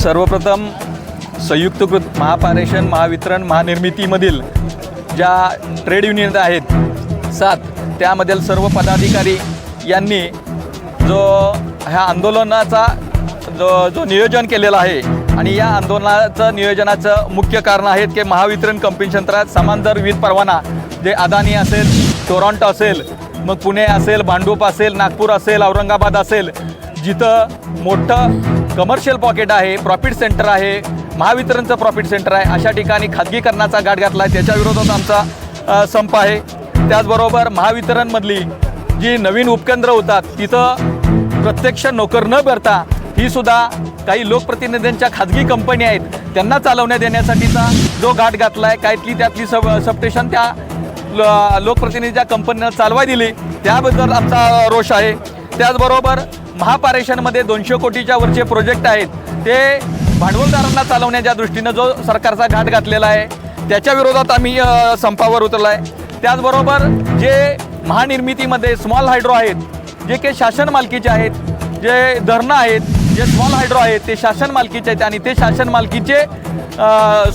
सर्वप्रथम संयुक्तकृत महापारेषण महावितरण महानिर्मितीमधील ज्या trade union आहेत सात त्यामधील सर्व पदाधिकारी यांनी जो ह्या आंदोलनाचा जो जो नियोजन केलेला आहे आणि या आंदोलनाचं नियोजनाचं मुख्य कारण आहेत की महावितरण कंपनी क्षेत्रात समान दर वीज परवाना जे अदानी असेल टोरॉन्टो असेल मग पुणे असेल भांडूप असेल नागपूर असेल औरंगाबाद असेल जिथं मोठं कमर्शियल पॉकेट आहे प्रॉफिट सेंटर आहे महावितरणचं प्रॉफिट सेंटर आहे. अशा ठिकाणी खाजगीकरणाचा गाठ घातला आहे त्याच्या विरोधात आमचा संप आहे. त्याचबरोबर महावितरणमधली जी नवीन उपकेंद्र होतात तिथं प्रत्यक्ष नोकर न भरता ही सुद्धा काही लोकप्रतिनिधींच्या खाजगी कंपनी आहेत त्यांना चालवण्यात येण्यासाठीचा जो घाट घातला आहे काहीतली त्यातली सब सबस्टेशन त्या ल- लोकप्रतिनिधीच्या कंपनीनं चालवाय दिली. त्याबद्दल आमचा रोष आहे. त्याचबरोबर महापारेषणमध्ये दोनशे कोटीच्या वरचे प्रोजेक्ट आहेत. ते भांडवलदारांना चालवण्याच्या दृष्टीनं जो सरकारचा घाट घातलेला आहे त्याच्या विरोधात आम्ही संपावर उतरला आहे त्याचबरोबर जे महानिर्मितीमध्ये स्मॉल हायड्रो आहेत जे काही शासन मालकीचे आहेत जे धरणं आहेत जे स्मॉल हायड्रो आहेत ते शासन मालकीचे आहेत आणि ते शासन मालकीचे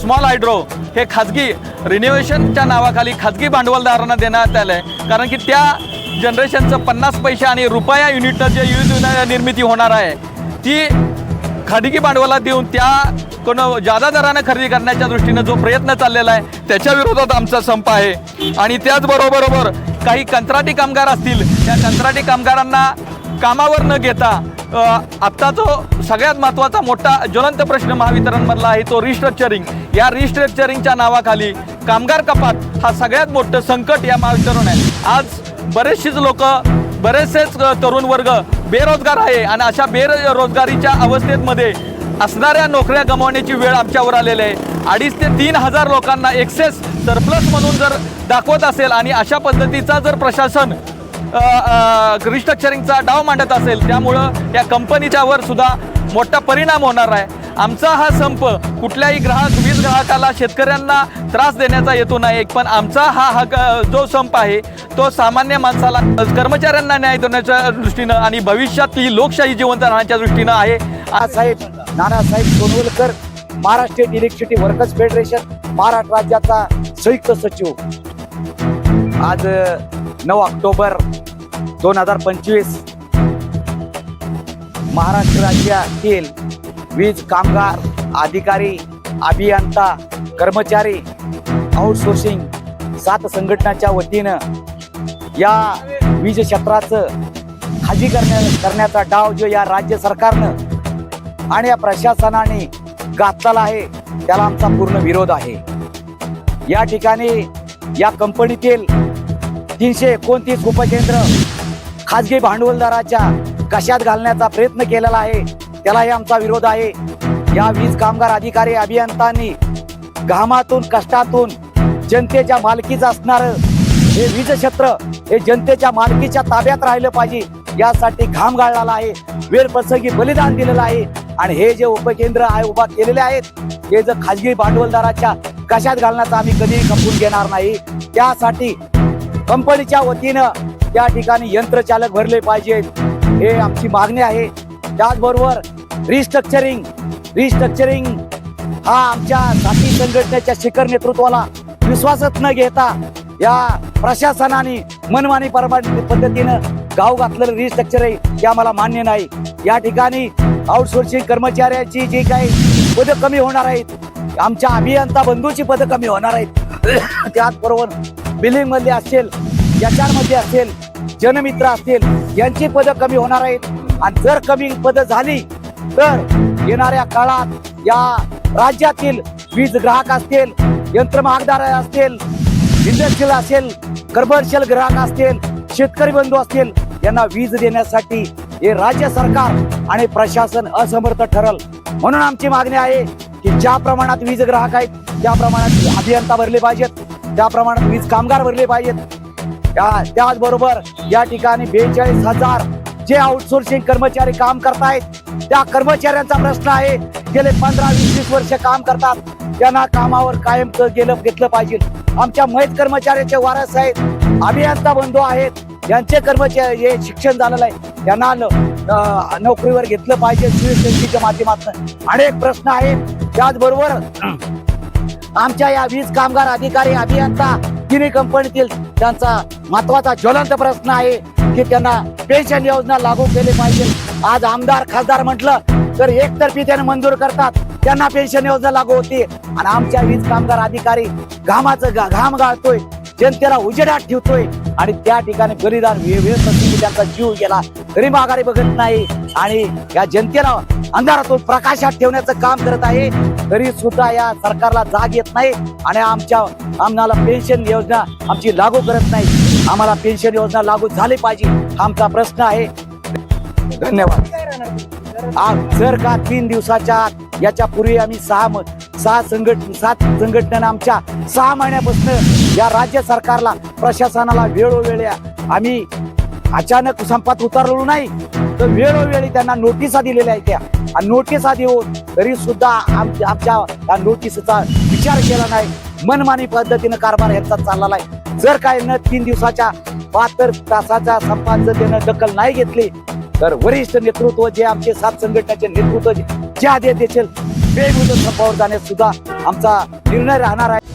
स्मॉल हायड्रो हे खाजगी रिनोव्हेशनच्या नावाखाली खाजगी भांडवलदारांना देण्यात आलं आहे कारण की त्या जनरेशनचं पन्नास पैसे आणि रुपया युनिटनं जे युनिट निर्मिती होणार आहे ती खाजगी भांडवलात देऊन त्या कोण जादा दरानं खरेदी करण्याच्या दृष्टीनं जो प्रयत्न चाललेला आहे त्याच्या विरोधात आमचा संप आहे. आणि त्याचबरोबर काही कंत्राटी कामगार असतील त्या कंत्राटी कामगारांना कामावर न घेता आत्ता जो सगळ्यात महत्त्वाचा मोठा ज्वलंत प्रश्न महावितरणमधला आहे तो रिस्ट्रक्चरिंग या रिस्ट्रक्चरिंगच्या नावाखाली कामगार कपात हा सगळ्यात मोठं संकट या महावितरण आहे. आज बरेचसेच लोक बरेचसेच तरुण वर्ग बेरोजगार आहे आणि अशा बेरोजगारीच्या अवस्थेमध्ये असणाऱ्या नोकऱ्या गमावण्याची वेळ आमच्यावर आलेली आहे. अडीच ते तीन हजार लोकांना एक्सेस सरप्लस म्हणून जर दाखवत असेल आणि अशा पद्धतीचा जर प्रशासन रिस्ट्रक्चरिंगचा डाव मांडत असेल त्यामुळं या कंपनीच्यावर सुद्धा मोठा परिणाम होणार आहे. आमचा हा संप कुठल्याही ग्राहक वीज ग्राहकाला शेतकऱ्यांना त्रास देण्याचा येतो नाही. पण आमचा हा हा क- जो संप आहे तो सामान्य माणसाला कर्मचाऱ्यांना न्याय देण्याच्या दृष्टीनं आणि भविष्यातली लोकशाही जिवंत राहण्याच्या दृष्टीनं आहे. साहेब Nanasaheb Sonawalkar Maharashtra electricity workers federation Maharashtra राज्याचा संयुक्त सचिव. आज नऊ ऑक्टोबर दोन हजार पंचवीस महाराष्ट्र राज्यातील वीज कामगार अधिकारी अभियंता कर्मचारी आउटसोर्सिंग सात संघटनाच्या वतीनं या वीज क्षेत्राचं खाजी करण्या करण्याचा डाव जो या राज्य सरकारनं आणि या प्रशासनाने घातलेला आहे त्याला आमचा पूर्ण विरोध आहे. या ठिकाणी या कंपनीतील तीनशे एकोणतीस उपकेंद्र खाजगी भांडवलदाराच्या कशात घालण्याचा प्रयत्न केलेला आहे त्यालाही आमचा विरोध आहे. या वीज कामगार अधिकारी अभियंतांनी घामातून कष्टातून जनतेच्या मालकीचं असणारं हे वीज क्षेत्र हे जनतेच्या मालकीच्या ताब्यात राहिलं पाहिजे यासाठी घाम गाळलेला आहे वेळ प्रसंगी बलिदान दिलेलं आहे. आणि हे जे उपकेंद्र आहे उभा केलेले आहेत हे जर खाजगी भांडवलदाराच्या कशात घालण्याचा आम्ही कधीही खपून घेणार नाही. त्यासाठी कंपनीच्या वतीनं त्या ठिकाणी यंत्रचालक भरले पाहिजेत. हे आमची मागणी आहे. त्याचबरोबर रिस्ट्रक्चरिंग रिस्ट्रक्चरिंग हा आमच्या साथी संघटनेच्या शिखर नेतृत्वाला विश्वासच न घेता या प्रशासनाने मनमानी परमानी पद्धतीनं गाव घातलेलं रिस्ट्रक्चर आहे ते आम्हाला मान्य नाही. या ठिकाणी आउटसोर्सिंग कर्मचाऱ्याची जी काही पदं कमी होणार आहेत आमच्या अभियंता बंधूची पदं कमी होणार आहेत त्याचबरोबर बिलिंगमध्ये असेल याच्यामध्ये असेल जनमित्र असतील यांची पदं कमी होणार आहेत. आणि जर कमी पदं झाली तर येणाऱ्या काळात या राज्यातील वीज ग्राहक असतील यंत्रमागदार असतील इंडस्ट्रियल असेल कमर्शियल ग्राहक असतील शेतकरी बंधू असतील यांना वीज देण्यासाठी हे राज्य सरकार आणि प्रशासन असमर्थ ठरल. म्हणून आमची मागणी आहे की ज्या प्रमाणात वीज ग्राहक आहेत त्या प्रमाणात अभियंता भरले पाहिजेत त्या प्रमाणात वीज कामगार भरले पाहिजेत. त्याचबरोबर या ठिकाणी बेचाळीस हजार जे आउटसोर्सिंग कर्मचारी काम करतायत त्या कर्मचाऱ्यांचा प्रश्न आहे. गेले पंधरा वीस वीस वर्ष काम करतात. त्यांना कामावर कायम गेलं घेतलं पाहिजे. आमच्या महित कर्मचाऱ्याचे वारस आहेत अभियंता बंधू आहेत. यांचे कर्मचारी हे शिक्षण झालेलं आहे. त्यांना नोकरीवर घेतलं पाहिजे शिवसेनेच्या माध्यमातून. अनेक प्रश्न आहेत. त्याचबरोबर आमच्या या वीज कामगार अधिकारी अभियंता तिन्ही कंपनीतील त्यांचा महत्त्वाचा ज्वलंत प्रश्न आहे की त्यांना पेन्शन योजना लागू केली पाहिजे. आज आमदार खासदार म्हटलं तर एकतर्फी त्याने मंजूर करतात. त्यांना पेन्शन योजना लागू होती. आणि आमच्या वीज कामगार अधिकारी घामाचं घाम गाळतोय. जनतेला उजेडात ठेवतोय. आणि त्या ठिकाणी बलिदान त्यांचा जीव गेला. तरी माघारी बघत नाही. आणि या जनतेला अंधारातून प्रकाशात ठेवण्याचं काम करत आहे. तरी सुद्धा या सरकारला जाग येत नाही. आणि आमच्या आम्हाला पेन्शन योजना आमची लागू करत नाही. आम्हाला पेन्शन योजना लागू झाली पाहिजे आमचा प्रश्न आहे. धन्यवाद. आज जर का तीन दिवसाच्या याच्या पूर्वी आम्ही सहा सहा संघट सात संघटना आमच्या सहा महिन्यापासून या राज्य सरकारला प्रशासनाला वेळोवेळी आम्ही अचानक संपात उतरलो नाही. तर वेळोवेळी त्यांना नोटिसा दिलेल्या आहेत त्या. आणि नोटिसा देऊन तरी सुद्धा आमच्या आमच्या या नोटिसचा विचार केला नाही. मनमानी पद्धतीनं कारभार यांचा चाललेला आहे जर काय न तीन दिवसाच्या बहात्तर तासाच्या संपात जर त्यानं दखल नाही घेतली तर वरिष्ठ नेतृत्व जे आमचे सात संघटनेचे नेतृत्व जे- जे आदेश देतील बेमुदत संपावर जाण्यास सुद्धा आमचा निर्णय राहणार आहे.